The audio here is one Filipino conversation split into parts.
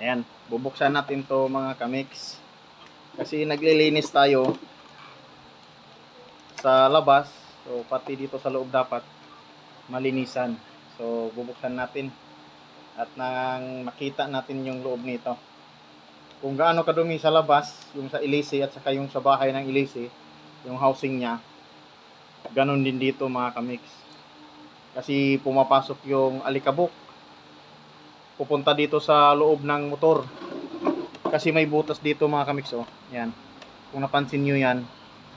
Ayan, bubuksan natin to mga kamix. Kasi naglilinis tayo sa labas. So, pati dito sa loob dapat malinisan. So, bubuksan natin. At nang makita natin yung loob nito. Kung gaano kadumi sa labas, yung sa Ilisi at saka yung sa bahay ng Ilisi, yung housing niya, ganon din dito mga kamix. Kasi pumapasok yung alikabok pupunta dito sa loob ng motor. Kasi may butas dito mga kamix oh. Yan. Kung napansin nyo yan,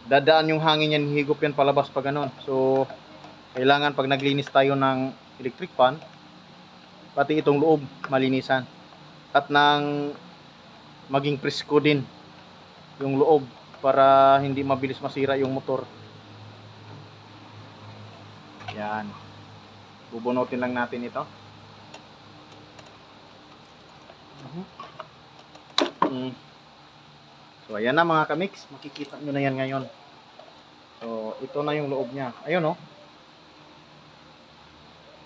dadaan yung hangin yan, higop yan palabas pa ganon. So, kailangan pag naglinis tayo ng electric fan, pati itong loob malinisan. At nang maging presko din yung loob para hindi mabilis masira yung motor. Yan. Bubunutin lang natin ito. Mm. So, ayan na mga kamix. Makikita nyo na yan ngayon. So, ito na yung loob niya. Ayun, oh.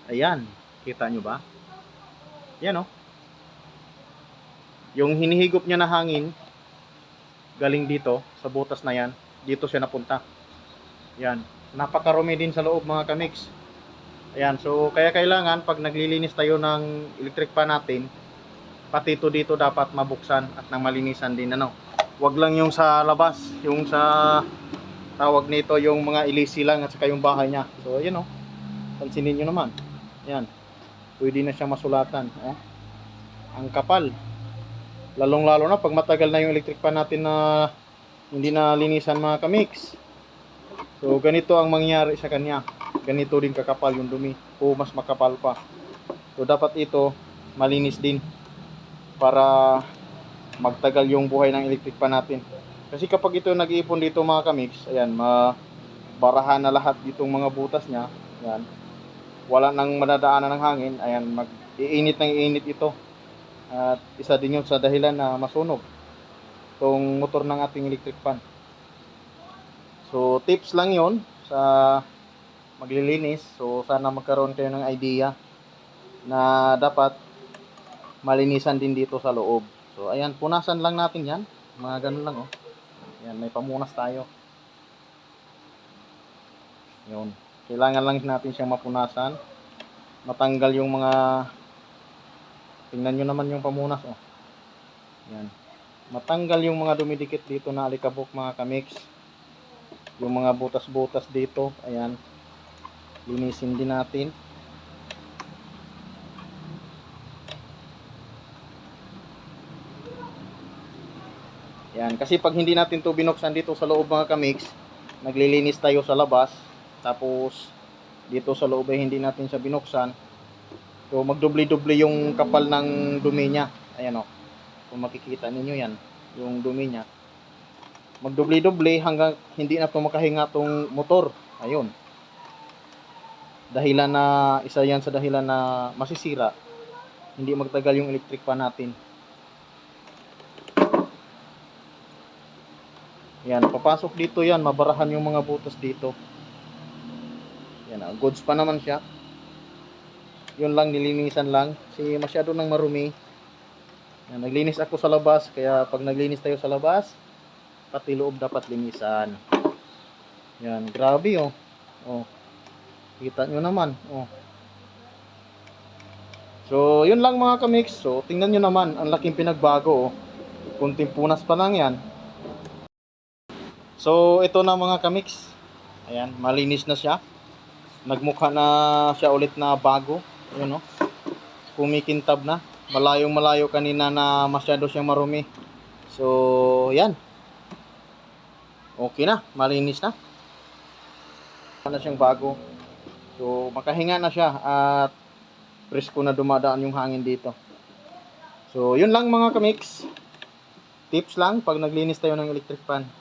Ayan. Kita nyo ba? Ayan, oh. Yung hinihigop niya na hangin, galing dito, sa butas na yan, dito siya napunta. Yan. Napakarumi din sa loob mga kamix. Ayan. So, kaya kailangan, pag naglilinis tayo ng electric pan natin, pati ito dito dapat mabuksan at nang malinisan din ano. Wag lang yung sa labas, yung sa tawag nito yung mga ilisi lang at saka yung bahay niya. So ayan oh. Pansinin niyo naman. Yan. Pwede na siyang masulatan, oh. Ang kapal. Lalong lalo na pag matagal na yung electric pan natin na hindi na linisan mga kamix. So ganito ang mangyari sa kanya. Ganito din kakapal yung dumi o mas makapal pa. So dapat ito malinis din para magtagal yung buhay ng electric pan natin. Kasi kapag ito nag-iipon dito mga kamix, ayan, mabarahan na lahat ditong mga butas niya. Ayan. Wala nang madadaanan ng hangin. Ayan, mag-iinit ng iinit ito. At isa din yun sa dahilan na masunog itong motor ng ating electric pan. So, tips lang yon sa maglilinis. So, sana magkaroon kayo ng idea na dapat malinisan din dito sa loob. So, ayan, punasan lang natin yan. Mga ganun lang, oh. Ayan, may pamunas tayo. Yun. Kailangan lang natin siyang mapunasan. Matanggal yung mga... Tingnan nyo naman yung pamunas, oh. Ayan. Matanggal yung mga dumidikit dito na alikabok, mga kamix. Yung mga butas-butas dito. Ayan. Linisin din natin. Yan, kasi pag hindi natin to binuksan dito sa loob mga kamix, naglilinis tayo sa labas, tapos dito sa loob ay hindi natin siya binuksan. So magdubli-dubli yung kapal ng dumi niya. Ayan o. Kung makikita ninyo yan, yung dumi niya. Magdubli-dubli hanggang hindi na to makahinga tong motor. Ayun. Dahilan na, isa yan sa dahilan na masisira. Hindi magtagal yung electric pan natin. Yan, papasok dito yan, mabarahan yung mga butas dito. Yan, ah, goods pa naman siya. Yun lang, nilinisan lang. Kasi masyado nang marumi. Yan, naglinis ako sa labas, kaya pag naglinis tayo sa labas, pati loob dapat linisan. Yan, grabe oh. Oh. Kita nyo naman, oh. So, yun lang mga kamix. So, tingnan nyo naman, ang laking pinagbago, oh. Kunting punas pa lang yan. So, ito na mga kamix. Ayan, malinis na siya. Nagmukha na siya ulit na bago. Ayun, no? Kumikintab na. Malayong malayo kanina na masyado siyang marumi. So, yan. Okay na, malinis na. Na siyang bago. So, makahinga na siya at presko na dumadaan yung hangin dito. So, yun lang mga kamix. Tips lang pag naglinis tayo ng electric fan.